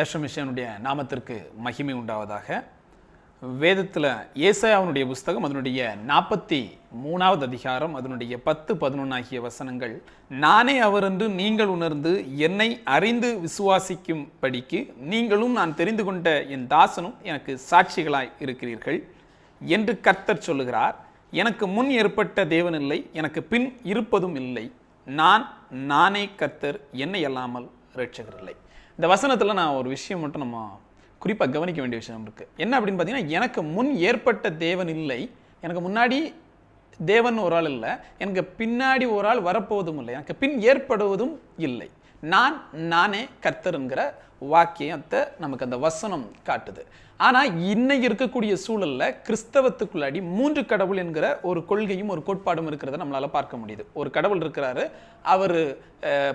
ஏஷமிஷனுடைய நாமத்திற்கு மகிமை உண்டாவதாக. வேதத்தில் ஏசாயாவுடைய புஸ்தகம் அதனுடைய நாற்பத்தி மூணாவது அதிகாரம் அதனுடைய பத்து பதினொன்று ஆகிய வசனங்கள் நானே அவர் என்று நீங்கள் உணர்ந்து என்னை அறிந்து விசுவாசிக்கும்படிக்கு நீங்களும் நான் தெரிந்து கொண்ட என் தாசனும் எனக்கு சாட்சிகளாய் இருக்கிறீர்கள் என்று கர்த்தர் சொல்லுகிறார். எனக்கு முன் ஏற்பட்ட தேவன் இல்லை எனக்கு பின் இருப்பதும் இல்லை. நான் நானே கர்த்தர் என்னை அல்லாமல் ரட்சகர் இல்லை. இந்த வசனத்தில் நான் ஒரு விஷயம் மட்டும் நம்ம குறிப்பாக கவனிக்க வேண்டிய விஷயம் இருக்குது என்ன அப்படின்னு பார்த்தீங்கன்னா எனக்கு முன் ஏற்பட்ட தேவன் இல்லை. எனக்கு முன்னாடி தேவன் ஒரு ஆள் இல்லை. எனக்கு பின்னாடி ஒரு ஆள் வரப்போவதும் இல்லை. எனக்கு பின் ஏற்படுவதும் இல்லை. நான் நானே கர்த்தருங்கிற வாக்கியத்தை நமக்கு அந்த வசனம் காட்டுது. ஆனால் இன்னைக்கு இருக்கக்கூடிய சூழலில் கிறிஸ்தவத்துக்குள்ளாடி மூன்று கடவுள் என்கிற ஒரு கொள்கையும் ஒரு கோட்பாடும் இருக்கிறத நம்மளால் பார்க்க முடியுது. ஒரு கடவுள் இருக்கிறாரு. அவர்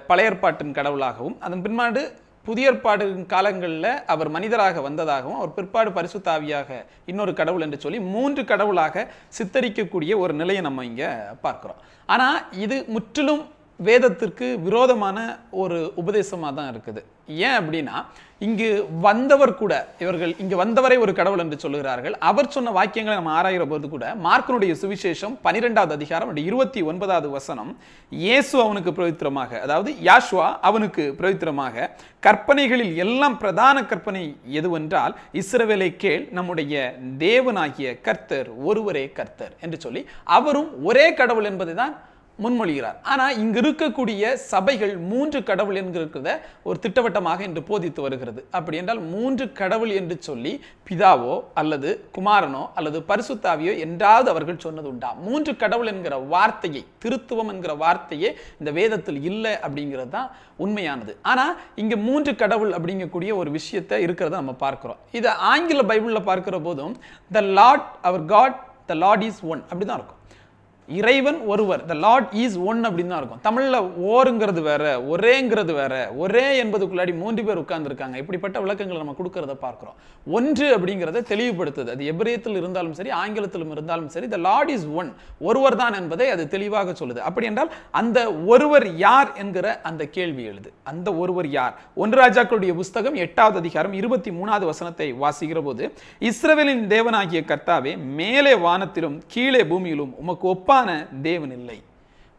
பழையற்பாட்டின் கடவுளாகவும் அதன் பின்பாடு புதிய ஏற்பாடு காலங்களில் அவர் மனிதராக வந்ததாகவும் அவர் பிற்பாடு பரிசுத்தாவியாக இன்னொரு கடவுள் என்று சொல்லி மூன்று கடவுளாக சித்தரிக்கக்கூடிய ஒரு நிலையை நம்ம இங்கே பார்க்குறோம். ஆனால் இது முற்றிலும் வேதத்திற்கு விரோதமான ஒரு உபதேசமாக தான் இருக்குது. ஏன் அப்படின்னா இங்கு வந்தவர் கூட இவர்கள் இங்கு வந்தவரை ஒரு கடவுள் என்று சொல்லுகிறார்கள். அவர் சொன்ன வாக்கியங்களை நம்ம ஆராயிற போது கூட மார்க்கனுடைய சுவிசேஷம் பனிரெண்டாவது அதிகாரம் இருபத்தி ஒன்பதாவது வசனம் இயேசு அவனுக்கு பிரவித்திரமாக அதாவது யாஷ்வா அவனுக்கு பிரவித்திரமாக கற்பனைகளில் எல்லாம் பிரதான கற்பனை எதுவென்றால் இஸ்ரவேலை கேள் நம்முடைய தேவனாகிய கர்த்தர் ஒருவரே கர்த்தர் என்று சொல்லி அவரும் ஒரே கடவுள் என்பதை தான் முன்மொழிகிறார். ஆனால் இங்கு இருக்கக்கூடிய சபைகள் மூன்று கடவுள் என்கிறத ஒரு திட்டவட்டமாக இன்று போதித்து வருகிறது. அப்படி என்றால் மூன்று கடவுள் என்று சொல்லி பிதாவோ அல்லது குமாரனோ அல்லது பரிசுத்தாவியோ என்றாவது அவர்கள் சொன்னது உண்டா மூன்று கடவுள் என்கிற வார்த்தையை திருத்துவம் என்கிற வார்த்தையே இந்த வேதத்தில் இல்லை அப்படிங்கிறது தான் உண்மையானது. ஆனால் இங்கே மூன்று கடவுள் அப்படிங்கக்கூடிய ஒரு விஷயத்தை இருக்கிறத நம்ம பார்க்கிறோம். இதை ஆங்கில பைபிளில் பார்க்கிற போதும் the Lord our God the Lord is one அப்படி தான் இருக்கும். இறைவன் ஒருவர் த லார்ட் ஈஸ் ஒன் அப்படின்னு தான் இருக்கும். தமிழில் ஓருங்கிறது வேற ஒரேங்கிறது வேற ஒரே என்பதுக்குள்ளாடி மூன்று பேர் உட்கார்ந்துருக்காங்க. இப்படிப்பட்ட விளக்கங்களை நம்ம கொடுக்கறத பார்க்குறோம். ஒன்று அப்படிங்கிறத தெளிவுபடுத்துது. அது எபிரியத்தில் இருந்தாலும் சரி ஆங்கிலத்திலும் இருந்தாலும் சரி த லார்ட் இஸ் ஒன் ஒருவர் தான் என்பதை அது தெளிவாக சொல்லுது. அப்படி என்றால் அந்த ஒருவர் யார் என்கிற அந்த கேள்வி எழுது. அந்த ஒருவர் யார்? ஒன் ராஜாக்களுடைய புஸ்தகம் எட்டாவது அதிகாரம் இருபத்தி மூணாவது வசனத்தை வாசிக்கிற போது இஸ்ரவேலின் தேவனாகிய கர்த்தாவே மேலே வானத்திலும் கீழே பூமியிலும் உமக்கு ஒப்பா ஒப்பான தேவன் இல்லை.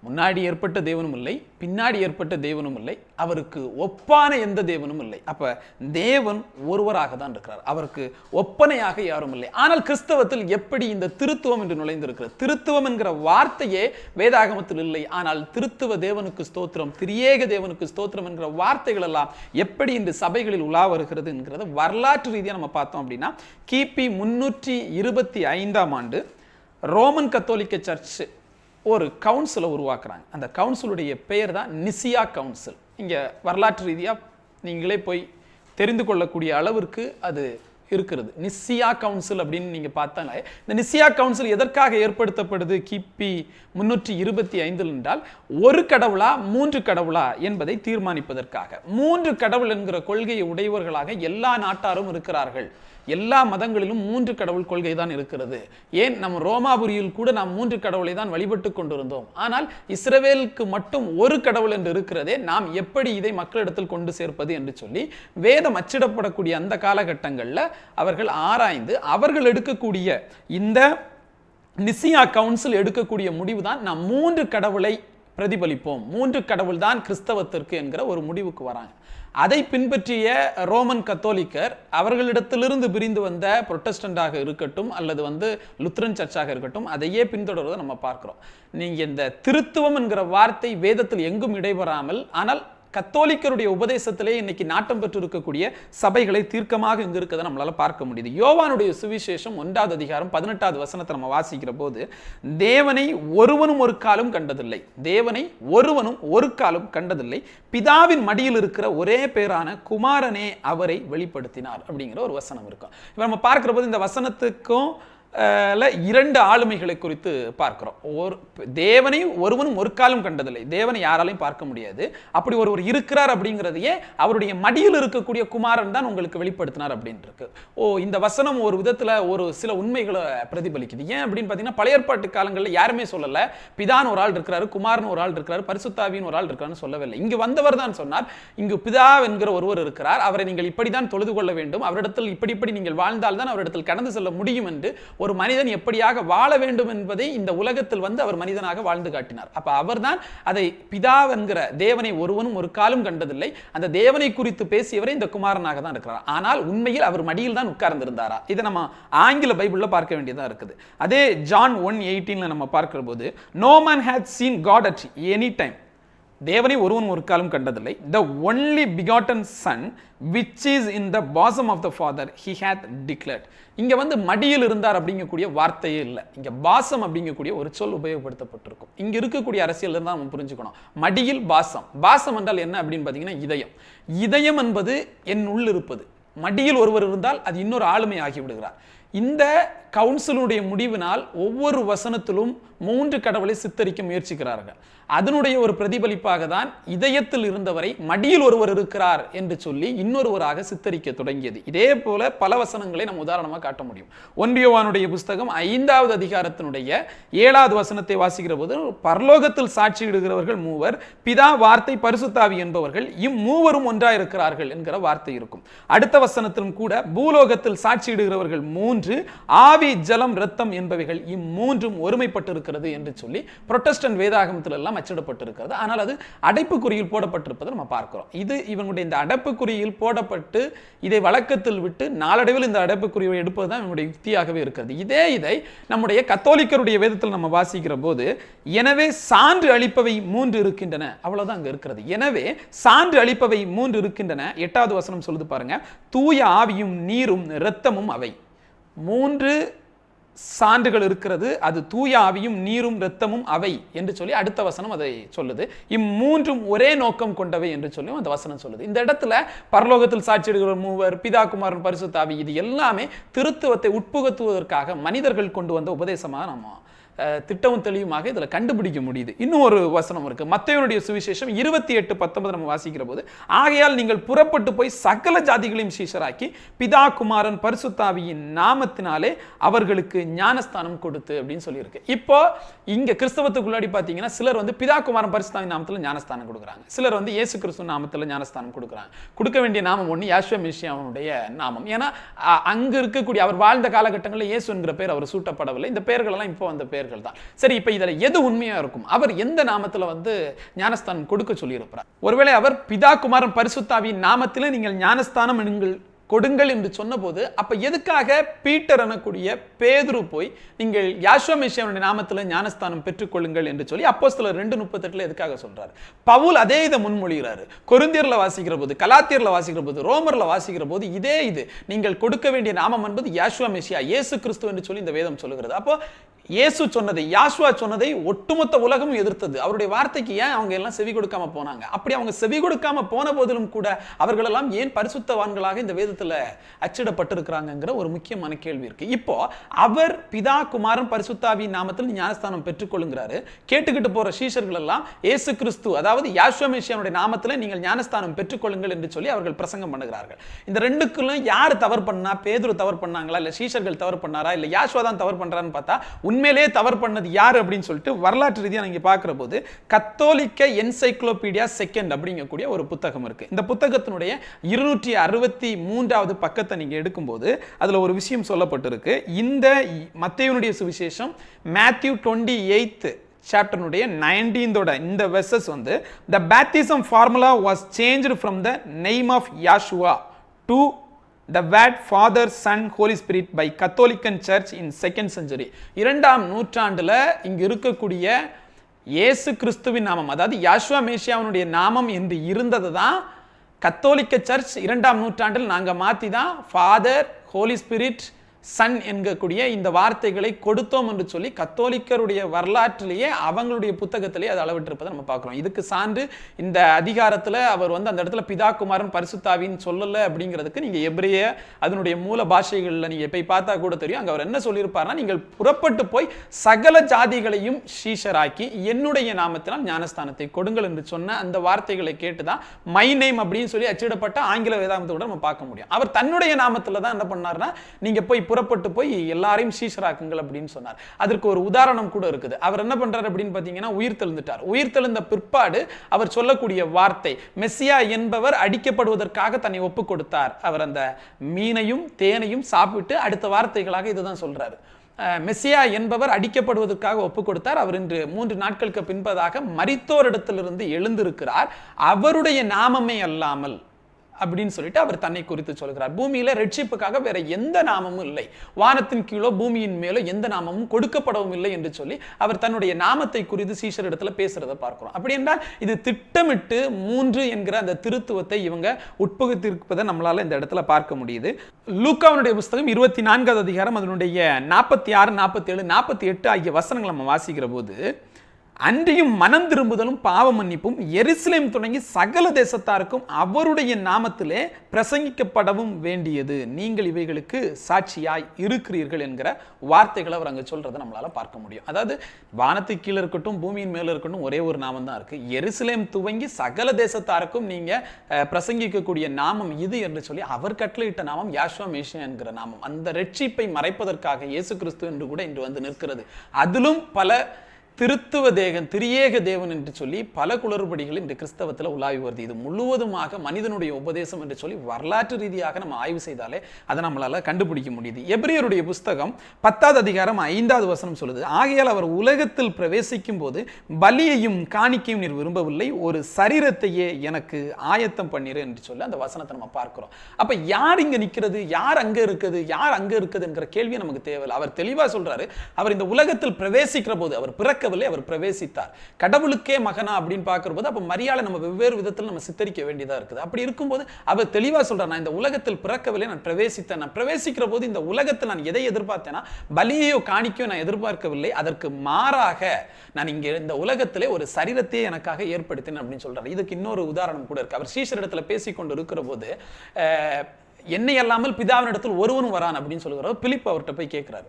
முன்னாடி ஏற்பட்ட தேவனும் இல்லை பின்னாடி ஏற்பட்ட தேவனும் இல்லை அவருக்கு ஒப்பான எந்த தேவனும் இல்லை. அப்ப தேவன் ஒருவராக தான் இருக்கிறார். அவருக்கு ஒப்பனையாக யாரும் இல்லை. ஆனால் கிறிஸ்தவத்தில் எப்படி இந்த திருத்துவம் என்று நுழைந்திருக்கிறது? திருத்துவம் என்கிற வார்த்தையே வேதாகமத்தில் இல்லை. ஆனால் திருத்துவ தேவனுக்கு ஸ்தோத்திரம் திரியேக தேவனுக்கு ஸ்தோத்திரம் என்கிற வார்த்தைகள் எல்லாம் எப்படி இந்த சபைகளில் உலா வருகிறது என்கிறத வரலாற்று ரீதியாக நம்ம பார்த்தோம் அப்படின்னா கிபி முன்னூற்றி இருபத்தி ஐந்தாம் ஆண்டு ரோமன் கத்தோலிக்க சர்ச் ஒரு கவுன்சிலை உருவாக்குறாங்க. அந்த கவுன்சிலுடைய பெயர் தான் நிசியா கவுன்சில். இங்கே வரலாற்று ரீதியாக நீங்களே போய் தெரிந்து கொள்ளக்கூடிய அளவிற்கு அது இருக்கிறது. நிசியா கவுன்சில் அப்படின்னு நீங்கள் பார்த்தாலே இந்த நிசியா கவுன்சில் எதற்காக ஏற்படுத்தப்படுது? கிபி முன்னூற்றி இருபத்தி ஐந்தில் என்றால் ஒரு கடவுளா மூன்று கடவுளா என்பதை தீர்மானிப்பதற்காக. மூன்று கடவுள் என்கிற கொள்கையை உடையவர்களாக எல்லா நாட்டாரும் இருக்கிறார்கள். எல்லா மதங்களிலும் மூன்று கடவுள் கொள்கை தான் இருக்கிறது. ஏன்? நம்ம ரோமாபுரியில் கூட நாம் மூன்று கடவுளை தான் வழிபட்டு கொண்டிருந்தோம். ஆனால் இஸ்ரவேலுக்கு மட்டும் ஒரு கடவுள் என்று இருக்கிறதே நாம் எப்படி இதை மக்களிடத்தில் கொண்டு சேர்ப்பது என்று சொல்லி வேதம் அச்சிடப்படக்கூடிய அந்த காலகட்டங்களில் அவர்கள் ஆராய்ந்து அவர்கள் எடுக்கக்கூடிய இந்த நிசியா கவுன்சில் எடுக்கக்கூடிய முடிவு தான் நாம் மூன்று கடவுளை பிரதிபலிப்போம். மூன்று கடவுள் தான் கிறிஸ்தவத்திற்கு என்கிற ஒரு முடிவுக்கு வராங்க. அதை பின்பற்றிய ரோமன் கத்தோலிக்கர் அவர்களிடத்திலிருந்து பிரிந்து வந்த புரொட்டஸ்டண்டாக இருக்கட்டும் அல்லது வந்து லுத்ரன் சர்ச்சாக இருக்கட்டும் அதையே பின்தொடர்வதை நம்ம பார்க்கிறோம். நீங்க இந்த திருத்துவம் என்கிற வார்த்தை வேதத்தில் எங்கும் இடைபெறாமல் ஆனால் கத்தோலிக்கருடைய உபதேசத்திலே இன்னைக்கு நாட்டம் பெற்று இருக்கக்கூடிய சபைகளை தீர்க்கமாக இங்கு இருக்கிறத நம்மளால பார்க்க முடியுது. யோவானுடைய சுவிசேஷம் ஒன்றாவது அதிகாரம் பதினெட்டாவது வசனத்தை நம்ம வாசிக்கிற போது தேவனை ஒருவனும் ஒரு காலம் கண்டதில்லை. தேவனை ஒருவனும் ஒரு காலம் கண்டதில்லை. பிதாவின் மடியில் இருக்கிற ஒரே பேரான குமாரனே அவரை வெளிப்படுத்தினார். அப்படிங்கிற ஒரு வசனம் இருக்கும். இப்போ நம்ம பார்க்கிற போது இந்த வசனத்துக்கும் இரண்டு ஆளுமைகளை குறித்து பார்க்கிறோம். ஒரு தேவனை ஒருவனும் ஒரு காலம் கண்டதில்லை. தேவனை யாராலையும் பார்க்க முடியாது. அப்படி ஒருவர் இருக்கிறார் அப்படிங்கிறதையே அவருடைய மடியில் இருக்கக்கூடிய குமாரன் தான் உங்களுக்கு வெளிப்படுத்தினார் அப்படின்னு இருக்கு ஓ இந்த வசனம் ஒரு விதத்தில் ஒரு சில உண்மைகளை பிரதிபலிக்குது. ஏன் அப்படின்னு பார்த்தீங்கன்னா பழைய ஏற்பாட்டு காலங்களில் யாருமே சொல்லலை. பிதான் ஒரு ஆள் இருக்கிறாரு குமாரன் ஒரு ஆள் இருக்கிறாரு பரிசுத்தாவின் ஒரு ஆள் இருக்கிறாருன்னு சொல்லவில்லை. இங்கு வந்தவர் தான் சொன்னார் இங்கு பிதா என்கிற ஒருவர் இருக்கிறார். அவரை நீங்கள் இப்படி தான் தொழுது கொள்ள வேண்டும். அவரிடத்தில் இப்படி இப்படி நீங்கள் வாழ்ந்தால் தான் அவரிடத்தில் கடந்து செல்ல முடியும் என்று ஒரு மனிதன் எப்படியாக வாழ வேண்டும் என்பதை இந்த உலகத்தில் வந்து அவர் மனிதனாக வாழ்ந்து காட்டினார். அப்ப அவர்தான் அதை பிதா என்கிற தேவனை ஒருவனும் ஒரு காலம் கண்டதில்லை. அந்த தேவனை குறித்து பேசியவரை இந்த குமாரனாக தான் இருக்கிறார். ஆனால் உண்மையில் அவர் மடியில் தான் உட்கார்ந்திருந்தாரா? இதை நம்ம ஆங்கில பைபிளில் பார்க்க வேண்டியதாக இருக்குது. அதே ஜான் ஒன் எயிட்டீன்ல நம்ம பார்க்கிற போது no man hath seen God at any time தேவனை ஒருவன் ஒரு காலம் கண்டதில்லை. The only begotten son which is in the bosom of the father he hath declared இங்கே வந்து மடியில் இருந்தார் அப்படிங்கக்கூடிய வார்த்தையே இல்லை. இங்க பாசம் அப்படிங்கக்கூடிய ஒரு சொல் உபயோகப்படுத்தப்பட்டிருக்கும். இங்க இருக்கக்கூடிய அரசியல் தான் நம்ம புரிஞ்சுக்கணும். மடியில் பாசம். பாசம் என்றால் என்ன அப்படின்னு பார்த்தீங்கன்னா இதயம். இதயம் என்பது என் உள் இருப்பது மடியில் ஒருவர் இருந்தால் அது இன்னொரு ஆளுமை ஆகிவிடுகிறார். இந்த கவுன்சிலுடைய முடிவினால் ஒவ்வொரு வசனத்திலும் மூன்று கடவுளை சித்தரிக்க முயற்சிக்கிறார்கள். அதனுடைய ஒரு பிரதிபலிப்பாக தான் இதயத்தில் இருந்தவரை மடியில் ஒருவர் இருக்கிறார் என்று சொல்லி இன்னொருவராக சித்தரிக்க தொடங்கியது. இதே போல பல வசனங்களை நம்ம உதாரணமாக காட்ட முடியும். ஒன்றியவானுடைய புஸ்தகம் ஐந்தாவது அதிகாரத்தினுடைய ஏழாவது வசனத்தை வாசிக்கிற போது பரலோகத்தில் சாட்சியிடுகிறவர்கள் மூவர் பிதா வார்த்தை பரிசுத்தாவி என்பவர்கள் இம்மூவரும் ஒன்றாயிருக்கிறார்கள் என்கிற வார்த்தை இருக்கும். அடுத்த வசனத்திலும் கூட பூலோகத்தில் சாட்சியிடுகிறவர்கள் மூன்று ஆவி ஜலம் ரத்தம் என்பவைகள் இம்மூன்றும் ஒருமைப்பட்டிருக்கிறது என்று சொல்லி புரொட்டஸ்டன் வேதாகமத்தில் எல்லாம் அச்சிடப்பட்டிருக்கிறது. ஆனால் அது அடைப்புக்குறியில் போடப்பட்டிருப்பதை நம்ம பார்க்கிறோம். இது இவங்களுடைய இந்த அடைப்புக்குறியில் போடப்பட்டு இதை வழக்கத்தில் விட்டு நாளடைவில் இந்த அடைப்புக்குறியை எடுப்பது தான் இவங்களுடைய யுக்தியாகவே இருக்கிறது. இதே இதை நம்முடைய கத்தோலிக்கருடைய வேதத்தில் நம்ம வாசிக்கிற போது எனவே சான்று அளிப்பவை மூன்று இருக்கின்றன. அவ்வளவுதான் அங்க இருக்கிறது. எனவே சான்று அளிப்பவை மூன்று இருக்கின்றன. எட்டாவது வசனம் சொல்லுது பாருங்க. தூய ஆவியும் நீரும் இரத்தமும் அவை. மூன்று சான்றுகள் இருக்கிறது. அது தூய ஆவியும் நீரும் இரத்தமும் அவை என்று சொல்லி அடுத்த வசனம் அதை சொல்லுது. இம்மூன்றும் ஒரே நோக்கம் கொண்டவை என்று சொல்லி அந்த வசனம் சொல்லுது. இந்த இடத்துல பரலோகத்தில் சாட்சியிடுகிற மூவர் பிதா குமாரன் பரிசுத்தாவி இது எல்லாமே திருத்துவத்தை உட்புகத்துவதற்காக மனிதர்கள் கொண்டு வந்த உபதேசமாக நம்ம திட்டமும் தெளிவுமாக இதில் கண்டுபிடிக்க முடியுது. இன்னும் ஒரு வசனம் இருக்கு. மத்தையனுடைய சுவிசேஷம் இருபத்தி எட்டு பத்தொன்பது நம்ம வாசிக்கிற போது ஆகையால் நீங்கள் புறப்பட்டு போய் சகல ஜாதிகளையும் சீஷராக்கி பிதா குமாரன் பரிசுத்தாவியின் நாமத்தினாலே அவர்களுக்கு ஞானஸ்தானம் கொடுத்து அப்படின்னு சொல்லியிருக்கு. இப்போ இங்கே கிறிஸ்தவத்துக்குள்ளாடி பார்த்தீங்கன்னா சிலர் வந்து பிதா குமாரன் பரிசுத்தாவின் நாமத்தில் ஞானஸ்தானம் கொடுக்குறாங்க. சிலர் வந்து இயேசு கிறிஸ்து நாமத்தில் ஞானஸ்தானம் கொடுக்குறாங்க. கொடுக்க வேண்டிய நாமம் ஒன்று யாஷ்வ மிஷியாவுடைய நாமம். ஏன்னா அங்கே இருக்கக்கூடிய அவர் வாழ்ந்த காலகட்டங்களில் இயேசுங்கிற பேர் அவர் சூட்டப்படவில்லை. இந்த பேர்களெல்லாம் இப்போ வந்த பேர் பெயர்கள் தான். சரி இப்போ இதுல எது உண்மையா இருக்கும்? அவர் எந்த நாமத்தில் வந்து ஞானஸ்தானம் கொடுக்க சொல்லியிருப்பார் ஒருவேளை அவர் பிதா குமாரன் பரிசுத்தாவின் நாமத்தில் நீங்கள் ஞானஸ்தானம் நீங்கள் கொடுங்கள் என்று சொன்னபோது அப்போ எதுக்காக பீட்டர் எனக்கூடிய பேதுரு போய் நீங்கள் யாஷ்வா மேஷியாவுடைய நாமத்தில் ஞானஸ்தானம் பெற்றுக்கொள்ளுங்கள் என்று சொல்லி அப்போஸ்தலர் ரெண்டு முப்பத்தெட்டுல எதுக்காக சொல்றாரு? பவுல் அதே இதை முன்மொழிகிறாரு. கொரிந்தியர்ல வாசிக்கிற போது கலாத்தியர்ல வாசிக்கிற போது ரோமர்ல வாசிக்கிற போது இதே இது. நீங்கள் கொடுக்க வேண்டிய நாமம் என்பது யாஷ்வா மெஷியா இயேசு கிறிஸ்து என்று சொல்லி இந்த வேதம் சொல்லுகிறது. அப்போ இயேசு சொன்னதை யாஷ்வா சொன்னதை ஒட்டுமொத்த உலகமும் எதிர்த்தது. அவருடைய வார்த்தைக்கு ஏன் அவங்க எல்லாம் செவி கொடுக்காம போனாங்க? அப்படி அவங்க செவி கொடுக்காம போன போதிலும் கூட அவர்கள் எல்லாம் ஏன் பரிசுத்தவான்களாக இந்த வேதத்தில் அச்சிடப்பட்டிருக்கிறாங்கிற ஒரு முக்கியமான கேள்வி இருக்கு. இப்போ அவர் பிதா குமாரன் பரிசுத்தாவின் நாமத்தில் ஞானஸ்தானம் பெற்றுக்கொள்ளுங்கிறாரு. கேட்டுக்கிட்டு போற சீஷர்கள் எல்லாம் இயேசு கிறிஸ்து அதாவது யாஷ்வா மிஷியனுடைய நாமத்தில் நீங்கள் ஞானஸ்தானம் பெற்றுக்கொள்ளுங்கள் என்று சொல்லி அவர்கள் பிரசங்கம் பண்ணுகிறார்கள். இந்த ரெண்டுக்குள்ளும் யார் தவறு பண்ணா பேதுரு தவறு பண்ணாங்களா இல்ல சீஷர்கள் தவறு பண்ணாரா இல்ல யாஷ்வா தான் தவறு பண்றான்னு பார்த்தா உண்மையிலேயே தவறு பண்ணது யார் அப்படின்னு சொல்லிட்டு வரலாற்று ரீதியாக நீங்கள் பார்க்குற போது கத்தோலிக்க என்சைக்ளோபீடியா செகண்ட் அப்படிங்கக்கூடிய ஒரு புத்தகம் இருக்குது இந்த புத்தகத்தினுடைய இருநூற்றி அறுபத்தி மூன்றாவது பக்கத்தை நீங்கள் எடுக்கும்போது அதில் ஒரு விஷயம் சொல்லப்பட்டிருக்கு. இந்த மத்தையனுடைய சுவிசேஷம் மேத்யூ டுவெண்ட்டி எயித்து சாப்டர்னுடைய நைன்டீன்தோட இந்த வெர்சஸ் வந்து the baptism formula was changed from the name of Yahshua to the word father son holy spirit by Catholic church in second century இரண்டாம் நூற்றாண்டில் இங்கு இருக்கக்கூடிய இயேசு கிறிஸ்துவின் நாமம் அதாவது யாஷ்வா மேஷியாவினுடைய நாமம் என்று இருந்தது தான் கத்தோலிக்க சர்ச் இரண்டாம் நூற்றாண்டில் நாங்கள் மாற்றி தான் ஃபாதர் ஹோலி ஸ்பிரிட் சன் என்கக்கூடிய இந்த வார்த்தைகளை கொடுத்தோம் என்று சொல்லி கத்தோலிக்கருடைய வரலாற்றிலேயே அவங்களுடைய புத்தகத்திலேயே அது அளவிட்டிருப்பதை நம்ம பார்க்குறோம். இதுக்கு சான்று இந்த அதிகாரத்தில் அவர் வந்து அந்த இடத்துல பிதாகுமாரன் பரிசுத்தாவின்னு சொல்லலை அப்படிங்கிறதுக்கு நீங்கள் எப்ரிய அதனுடைய மூல பாஷைகளில் நீங்கள் போய் பார்த்தா கூட தெரியும். அங்கே அவர் என்ன சொல்லியிருப்பார்னா நீங்கள் புறப்பட்டு போய் சகல ஜாதிகளையும் ஷீஷராக்கி என்னுடைய நாமத்தினால் ஞானஸ்தானத்தை கொடுங்கள் என்று சொன்ன அந்த வார்த்தைகளை கேட்டு தான் மை நேம் அப்படின்னு சொல்லி அச்சிடப்பட்ட ஆங்கில வேதாந்தத்தோட நம்ம பார்க்க முடியும். அவர் தன்னுடைய நாமத்தில் தான் என்ன பண்ணார்னா நீங்கள் போய் புறப்பட்டு போய் எல்லாரையும் சீஷராக்குங்கள் அப்படின்னு சொன்னார். அதற்கு ஒரு உதாரணம் கூட இருக்குது. அவர் என்ன பண்றாரு அப்படின்னு பார்த்தீங்கன்னா உயிர் தெழுந்துட்டார். உயிர் தெழுந்த பிற்பாடு அவர் சொல்லக்கூடிய வார்த்தை மெஸ்ஸியா என்பவர் அடிக்கப்படுவதற்காக தன்னை ஒப்பு கொடுத்தார் அவர் அந்த மீனையும் தேனையும் சாப்பிட்டு அடுத்த வார்த்தைகளாக இதுதான் சொல்றாரு. மெஸ்ஸியா என்பவர் அடிக்கப்படுவதற்காக ஒப்பு கொடுத்தார் அவர் இன்று மூன்று நாட்களுக்கு பின்பதாக மரித்தோரிடத்திலிருந்து எழுந்திருக்கிறார். அவருடைய நாமமே அல்லாமல். அப்படின்னு சொல்லிட்டு அவர் தன்னை குறித்து சொல்கிறார். பூமியில ரட்சிப்புக்காக வேற எந்த நாமமும் இல்லை. வானத்தின் கீழோ பூமியின் மேலோ எந்த நாமமும் கொடுக்கப்படவும் இல்லை என்று சொல்லி அவர் தன்னுடைய நாமத்தை குறித்து சீஷர் இடத்துல பேசுறதை பார்க்கிறோம். அப்படி என்றால் இது திட்டமிட்டு மூன்று என்கிற அந்த திருத்துவத்தை இவங்க உட்புகுத்திருப்பதை நம்மளால இந்த இடத்துல பார்க்க முடியுது. லூக்காவுடைய புஸ்தகம் இருபத்தி நான்காவது அதிகாரம் அதனுடைய நாற்பத்தி ஆறு நாற்பத்தி ஏழு நாற்பத்தி எட்டு ஆகிய வசனங்களை நம்ம வாசிக்கிற போது அன்றியும் மனம் திரும்புதலும் பாவ மன்னிப்பும் எருசலேம் தொடங்கி சகல தேசத்தாருக்கும் அவருடைய நாமத்திலே பிரசங்கிக்கப்படவும் வேண்டியது. நீங்கள் இவைகளுக்கு சாட்சியாய் இருக்கிறீர்கள் என்கிற வார்த்தைகளை அவர் அங்கே சொல்றதை நம்மளால பார்க்க முடியும். அதாவது வானத்து கீழே இருக்கட்டும் பூமியின் மேல இருக்கட்டும் ஒரே ஒரு நாமம் தான் இருக்கு. எருசலேம் துவங்கி சகல தேசத்தாருக்கும் நீங்க பிரசங்கிக்கக்கூடிய நாமம் இது என்று சொல்லி அவர் கட்டளையிட்ட நாமம் யாஷ்வா மேஷியா என்கிற நாமம். அந்த ரட்சிப்பை மறைப்பதற்காக இயேசு கிறிஸ்து என்று கூட இன்று வந்து நிற்கிறது. அதிலும் பல திருத்துவ தேகன் திரியேக தேவன் என்று சொல்லி பல குளறுபடிகள் இன்று கிறிஸ்தவத்தில் உலாவி வருது. இது முழுவதுமாக மனிதனுடைய உபதேசம் என்று சொல்லி வரலாற்று ரீதியாக நம்ம ஆய்வு செய்தாலே அதை நம்மளால கண்டுபிடிக்க முடியுது. எப்ரியருடைய புஸ்தகம் பத்தாவது அதிகாரம் ஐந்தாவது வசனம் சொல்லுது ஆகையால் அவர் உலகத்தில் பிரவேசிக்கும் போது பலியையும் காணிக்கையும் நீர் விரும்பவில்லை ஒரு சரீரத்தையே எனக்கு ஆயத்தம் பண்ணிரு என்று சொல்லி அந்த வசனத்தை நம்ம பார்க்கிறோம். அப்ப யார் இங்க நிக்கிறது? யார் அங்க இருக்குது? யார் அங்கே இருக்குதுங்கிற கேள்வி நமக்கு தேவையில்லை. அவர் தெளிவாக சொல்றாரு அவர் இந்த உலகத்தில் பிரவேசிக்கிற போது அவர் பிறக்கவில்லை அவர் பிரவேசித்தார். கடவுளுக்கே மகனா அப்படின்னு பார்க்கிற போது மரியாதை நம்ம வெவ்வேறு விதத்தில் நம்ம சித்தரிக்க வேண்டியதா இருக்குது. அப்படி இருக்கும்போது அவர் தெளிவா சொல்கிறார் நான் இந்த உலகத்தில் பிறக்கவில்லை நான் பிரவேசித்தேன். நான் பிரவேசிக்கிற போது இந்த உலகத்தில் நான் எதை எதிர்பார்த்தேன்னா பலியையோ காணிக்கையோ நான் எதிர்பார்க்கவில்லை. அதற்கு மாறாக நான் இங்கே இந்த உலகத்திலே ஒரு சரீரத்தையே எனக்காக ஏற்படுத்தினேன் அப்படின்னு சொல்கிறார் இதுக்கு இன்னொரு உதாரணம் கூட இருக்கு. அவர் ஸ்ரீஷர் பேசிக்கொண்டு இருக்கிற போது என்னை அல்லாமல் பிதாவினிடத்தில் ஒருவனும் வரான் அப்படின்னு சொல்லுகிறார். பிலிப் அவர்கிட்ட போய் கேட்கிறாரு.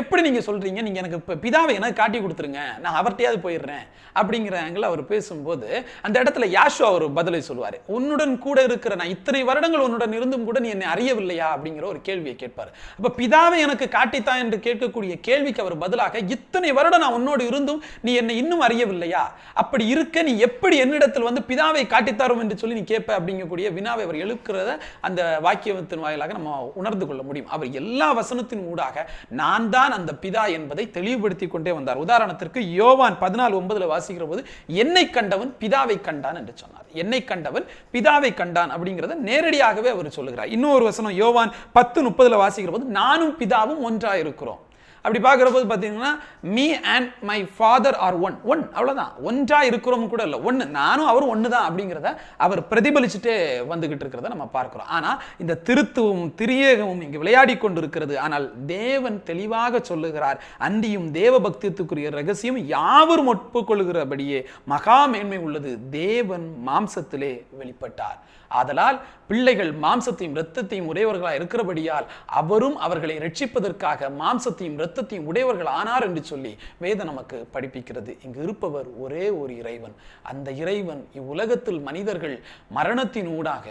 எப்படி நீங்க சொல்றீங்க? நீங்க எனக்கு இப்போ பிதாவை எனக்கு காட்டி கொடுத்துருங்க. நான் அவர்கிட்டயாவது போயிடுறேன். அப்படிங்கிற ஆங்கிள் அவர் பேசும்போது அந்த இடத்துல யாஷோ அவர் பதிலை சொல்லுவார். உன்னுடன் கூட இருக்கிற நான் இத்தனை வருடங்கள் உன்னுடன் இருந்தும் கூட நீ என்னை அறியவில்லையா? அப்படிங்கிற ஒரு கேள்வியை கேட்பார். அப்ப பிதாவை எனக்கு காட்டித்தா என்று கேட்கக்கூடிய கேள்விக்கு அவர் பதிலாக இத்தனை வருடம் நான் உன்னோடு இருந்தும் நீ என்னை இன்னும் அறியவில்லையா? அப்படி இருக்க நீ எப்படி என்னிடத்தில் வந்து பிதாவை காட்டித்தாரும் என்று சொல்லி நீ கேட்ப? அப்படிங்கக்கூடிய வினாவை அவர் எழுக்கிறத அந்த வாக்கியத்தின் வாயிலாக நம்ம உணர்ந்து கொள்ள முடியும். அவர் எல்லா வசனத்தின் ஊடாக நான் நான் தான் அந்த பிதா என்பதை தெளிவுபடுத்தி கொண்டே வந்தார். உதாரணத்திற்கு யோவான் பதினாலு ஒன்பதுல வாசிக்கிற போது என்னை கண்டவன் பிதாவை கண்டான் என்று சொன்னார். என்னை கண்டவன் பிதாவை கண்டான் அப்படிங்கிறத நேரடியாகவே அவர் சொல்லுகிறார். இன்னொரு வசனம் யோவான் பத்து முப்பதுல வாசிக்கிற போது நானும் பிதாவும் ஒன்றாக இருக்கிறோம் அப்படி பார்க்குறபோது பார்த்தீங்கன்னா me and my father are one one அவ்வளோதான் ஒன்றா இருக்கிறோம் கூட இல்லை. ஒன்று நானும் அவரும் ஒன்று தான் அப்படிங்கிறத அவர் பிரதிபலிச்சுட்டே வந்துகிட்டு இருக்கிறத நம்ம பார்க்குறோம். ஆனால் இந்த திருத்துவம் திரியேகமும் இங்கே விளையாடி கொண்டு இருக்கிறது ஆனால் தேவன் தெளிவாக சொல்லுகிறார் அந்தியும் தேவ பக்தியத்துக்குரிய ரகசியம் யாவரும் ஒப்புக்கொள்கிறபடியே மகா மேன்மை உள்ளது. தேவன் மாம்சத்திலே வெளிப்பட்டார். ஆதலால் பிள்ளைகள் மாம்சத்தையும் இரத்தத்தையும் உடையவர்களாக இருக்கிறபடியால் அவரும் அவர்களை ரட்சிப்பதற்காக மாம்சத்தையும் இரத்தத்தையும் உடையவர்கள் ஆனார் என்று சொல்லி வேதம் நமக்கு படிப்பிக்கிறது. இங்கு இருப்பவர் ஒரே ஒரு இறைவன். அந்த இறைவன் இவ்வுலகத்தில் மனிதர்கள் மரணத்தின் ஊடாக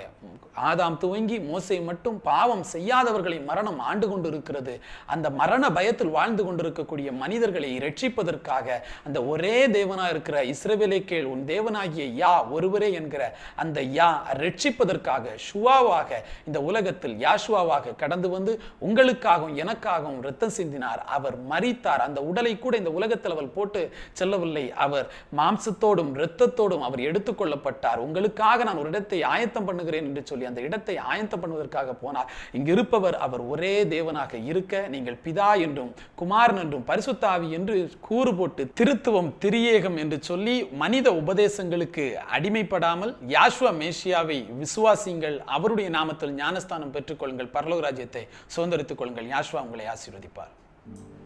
ஆதாம் துவங்கி மோசை மட்டும் பாவம் செய்யாதவர்களை மரணம் ஆண்டு கொண்டிருக்கிறது. அந்த மரண பயத்தில் வாழ்ந்து கொண்டிருக்கக்கூடிய மனிதர்களை ரட்சிப்பதற்காக அந்த ஒரே தேவனா இருக்கிற இஸ்ரவேலை கேள் உன் தேவனாகிய யா ஒருவரே என்கிற அந்த யா ரட்சிப்பதற்காக ஷுவாவாக இந்த உலகத்தில் யாஷுவாவாக கடந்து வந்து உங்களுக்காகவும் எனக்காகவும் ரத்தம் சிந்தினார். அவர் மறித்தார் அந்த உடலை கூட இந்த உலகத்தில் அவர் போட்டு செல்லவில்லை. அவர் மாம்சத்தோடும் இரத்தத்தோடும் அவர் எடுத்துக்கொள்ளப்பட்டார். உங்களுக்காக நான் ஒரு இடத்தை ஆயத்தம் பண்ணுகிறேன் என்று சொல்லி அந்த இடத்தை ஆயத்தம் பண்ணுவதற்காக போனார். இங்கு இருப்பவர் அவர் ஒரே தேவனாக இருக்க நீங்கள் பிதா என்றும் குமாரன் என்றும் பரிசுத்தாவி என்று கூறு போட்டு திருத்துவம் திரியேகம் என்று சொல்லி மனித உபதேசங்களுக்கு அடிமைப்படாமல் யாஷ்வா மேஷியாவை விசுவாசிங்கள் அவருடைய நாமத்தில் ஞானஸ்தானம் பெற்றுக்கொள்ளுங்கள். பரலோக ராஜ்யத்தை சுதந்திரித்துக் கொள்ளுங்கள். யாஷ்வா உங்களை ஆசீர்வதிப்பார். Mm-hmm.